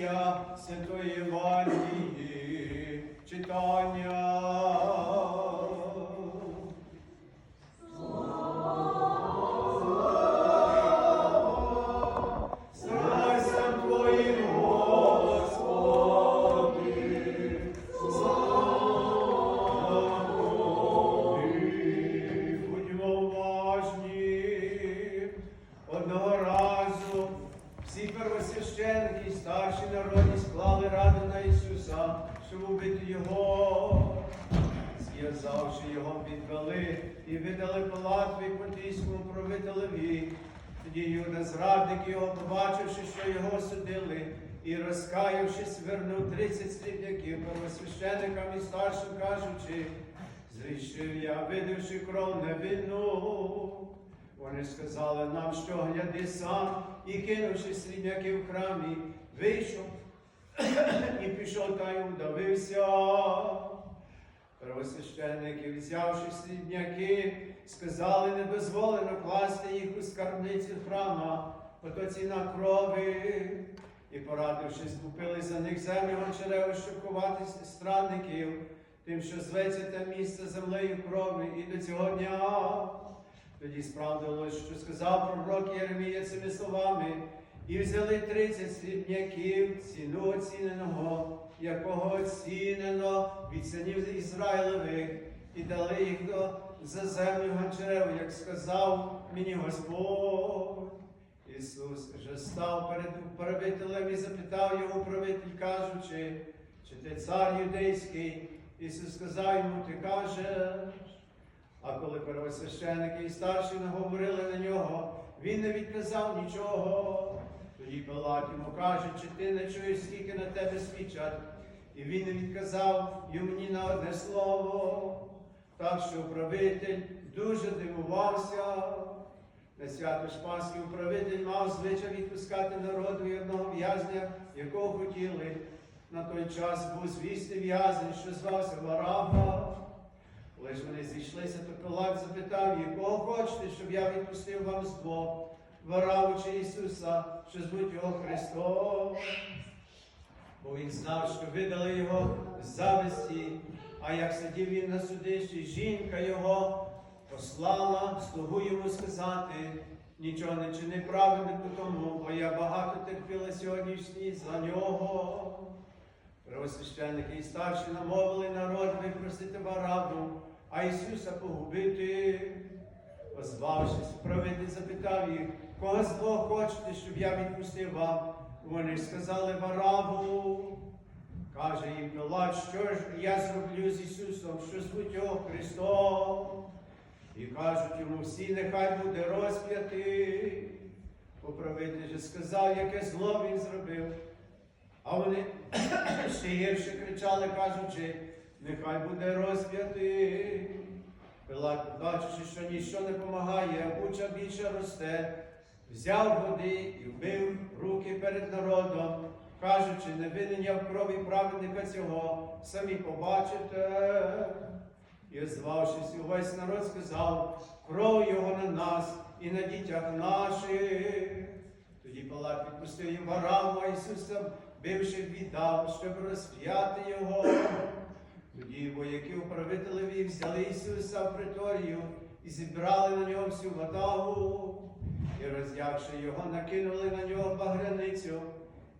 Святої Євангелії читання. Пилатові понтійському правителеві. Тоді Юда, зрадник його, побачивши, що його судили, і розкаявшись, вернув тридцять слідників первосвященикам і старшим, кажучи, зрішив я, видавши кров невинну. Вони сказали нам, що гляди сам, і кинувши слідняків в храмі, вийшов і пішов та й удавився. Первосвященники, взявши слідняки, сказали, не дозволено класти їх у скарбниці храма, ото ціна крови. І, порадившись, купили за них землю гончареву, щоб ховати странників, тим, що зветься те місце землею крові і до цього дня. Тоді справдилось, що сказав пророк Єремія цими словами, і взяли тридцять срібняків, ціну оціненого, якого оцінено від синів Ізраїлевих, і дали їх до за землю Гончареву, як сказав мені Господь. Ісус же став перед правителем і запитав його правитель, кажучи, чи ти цар юдейський? Ісус сказав йому, ти кажеш. А коли первосвященики і старші наговорили на нього, він не відказав нічого. Тоді Пилат йому каже, чи ти не чуєш, скільки на тебе свідчать? І він відказав йому на одне слово. Так що управитель дуже дивувався. На свято Шпасхи управитель мав звичай відпускати народу і одного в'язня, якого хотіли. На той час був звісний в'язень, що звався Вараба. Коли вони зійшлися, то Пилат запитав їх, кого хочете, щоб я відпустив вам з двох, Вараву чи Ісуса, що звуть його Христом. Бо він знав, що видали його зависті, а як сидів він на судищі, жінка його послала слугу йому сказати, нічого не чини праведнику тому, бо я багато терпіла сьогоднішній за нього. Первосвященники і старші намовили народ випросити Варабу, а Ісуса погубити. Озвавшись, правитель запитав їх, кого з двох хочете, щоб я відпустив вам? Вони сказали Варабу. Каже їм Пилат, що ж я зроблю з Ісусом, що звуть його Христом. І кажуть йому всі, нехай буде розп'ятий. Управитель же сказав, яке зло він зробив. А вони ще гірше кричали, кажучи, нехай буде розп'ятий. Пилат, бачачи, що ніщо не помагає, а буча більше росте, взяв води і вбив руки перед народом, кажучи, не винен я в крові праведника цього, самі побачите. І озвавшись, увесь народ сказав, кров його на нас і на дітях наших. Тоді Палат відпустив їм Вараву, Ісуса, бивши, віддав, щоб розп'яти його. Тоді вояки управителеві взяли Ісуса в приторію і зібрали на нього всю ватагу, і роздявши його, накинули на нього багряницю,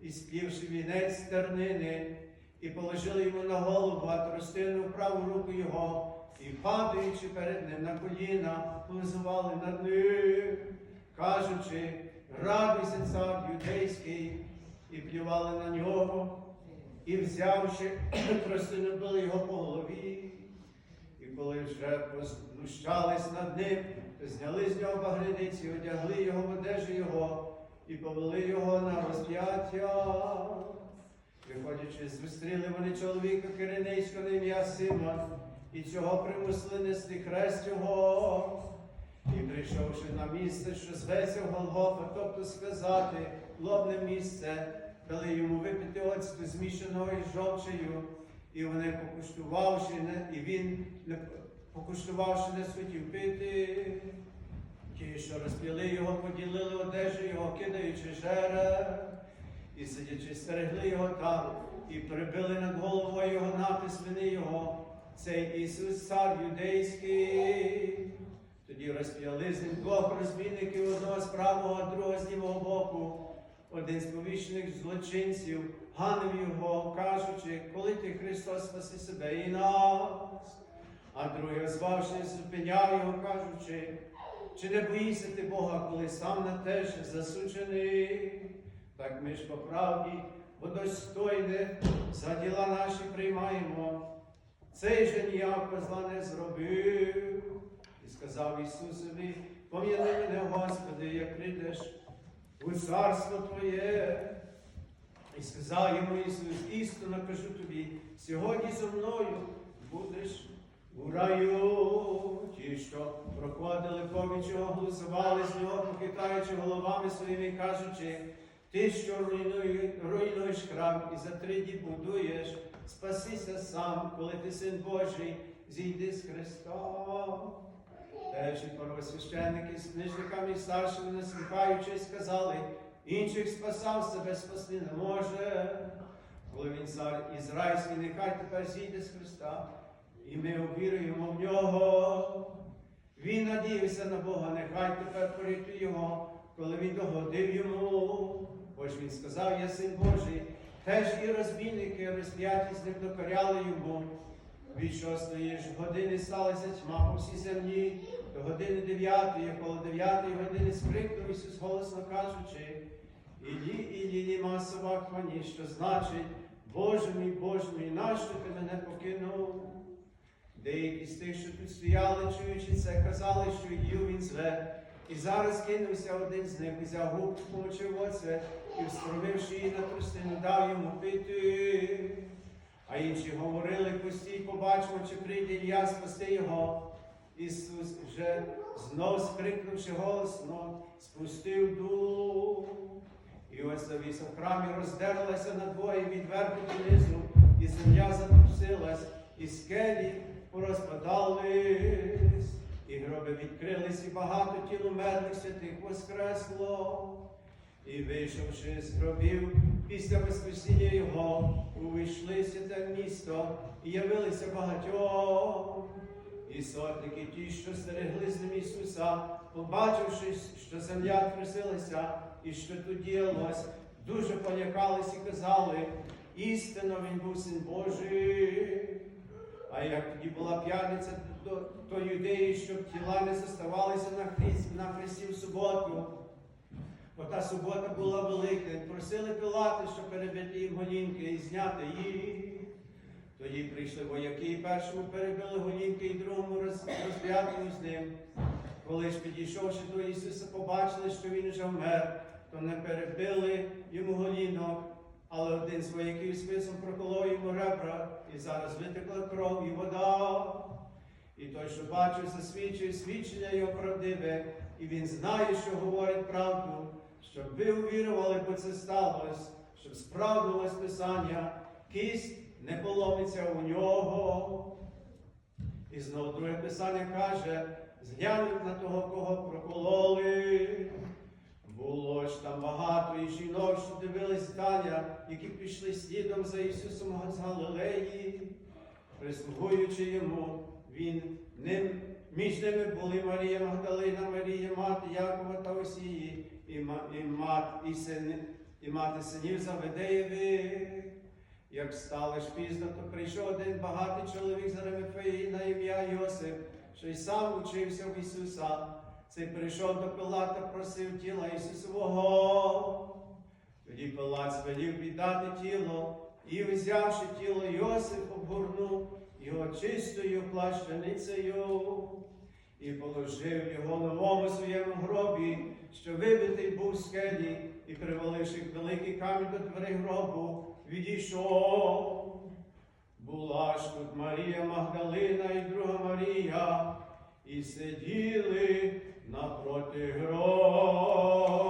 і співши вінець стернини, і положили йому на голову, а тростину в праву руку його, і падаючи перед ним на коліна, позували над ним, кажучи, радуйся, цар юдейський, і плювали на нього, і взявши простинубили його по голові. І коли вже познущались над ним, зняли з нього багряниці, одягли його в одежу його і повели його на розп'яття. Виходячи, зустріли вони чоловіка Киринейського на ім'я Симон, і цього примусили нести хрест його. І прийшовши на місце, що зветься Голгофа, тобто сказати, лобне місце, дали йому випити оцту змішаного із жовчею, і вони покуштувавши, і він, покуштувавши, не схотів пити. Ті, що розп'яли його, поділили одежу його, кидаючи жереб. і сидячи, стерегли його там, і прибили над головою його напис вини його, цей Ісус цар юдейський. Тоді розп'яли з ним двох розбійників, одного з правого, а другого з лівого боку. Один з повічних злочинців ганив його, кажучи, коли ти Христос спаси себе і нас. А другий, озвавши, зупиняв його, кажучи, чи не боїшся ти Бога, коли сам на те ж засуджений? Так ми ж по правді, бо достойне за діла наші приймаємо. Цей же ніякого зла не зробив. І сказав Ісусові, пом'яни мене, Господи, як прийдеш у царство Твоє. І сказав йому Ісус, істинно кажу тобі, сьогодні зо мною будеш у раю. Ті, що проходили поміч його, голосували з нього, похитаючи головами своїми, кажучи, ти, що руйнує- руйнуєш храм і за три дні будуєш, спасися сам, коли ти син Божий, зійди з Христа. Теж і первосвященники з книжниками і старшими насміхаючись, сказали, інших спасав себе спасти не може. Коли він цар Ізраїльський, нехай тепер зійде з Христа, і ми увіруємо в нього. Він надіявся на Бога, нехай тепер порятує його, коли він догодив йому. Ж він сказав, я син Божий, теж і розбійники розп'яті з ним докоряли йому. Від шостої ж години сталася тьма по всій землі, до години дев'ятої, коло дев'ятої години скрикнув Ісус голосно кажучи, Ілі, Ілі, нема собак мені, що значить, Боже мій, Боже мій, нащо ти мене покинув? Деякі з тих, що тут стояли, чуючи це, казали, що їв він зле. І зараз кинувся один з них, взяв губку, помочив оце, і вскровивши її на тростину, дав йому пити. А інші говорили, постій, побачимо, чи прийде Ілля спасти його. Ісус вже знов скрикнувши голосно, спустив дух. І ось завіса в храмі роздерлася надвоє від верху до і земля затрусилась, і скелі порозпадались, і гроби відкрились, і багато тіл умерлих святих воскресло. І вийшовши з гробів після Воскресіння Його, увійшли святе місто і явилися багатьом. І сотники ті, що стерегли з ним Ісуса, побачивши, що земля трясилася і що тут діялось, дуже полякались і казали, істинно він був син Божий. А як тоді була п'яниця, то, то юдеї, щоб тіла не зоставалися на хресті, на в суботу. Бо та субота була велика, просили Пилати, щоб перебити їм голінки і зняти їх. Тоді прийшли вояки, і першому перебили голінки, і другому роз- розп'ятому з ним. Коли ж підійшовши до Ісуса, побачили, що він вже вмер, то не перебили йому голінок, але один з вояків списом проколов йому ребра, і зараз витекла кров і вода. І той, що бачив, засвідчив свідчення його правдиве, і він знає, що говорить правду, щоб ви увірували, бо це сталося, щоб справдилось Писання, кість не поломиться у нього. І знову друге писання каже, зглянуть на того, кого прокололи. Було ж там багато і жінок, що дивились Таня, які пішли слідом за Ісусом з Галилеї, прислугуючи йому, він ним, між ними були Марія Магдалина, Марія, мати Якова та Осії, і, і, мат, і, сини, і мати синів Заведеєвих. Як стало ж пізно, то прийшов один багатий чоловік з Арамифеї на ім'я Йосип, що й сам учився в Ісуса. Цей прийшов до Пилата, просив тіла Ісусового. Тоді Пилат звелів віддати тіло, і, взявши тіло Йосип, обгорнув його чистою плащаницею і положив його в новому своєму гробі, що вибитий був скелі, і приваливши великий камінь до дверей гробу, відійшов. Була ж тут Марія Магдалина і друга Марія, і сиділи напроти гроба.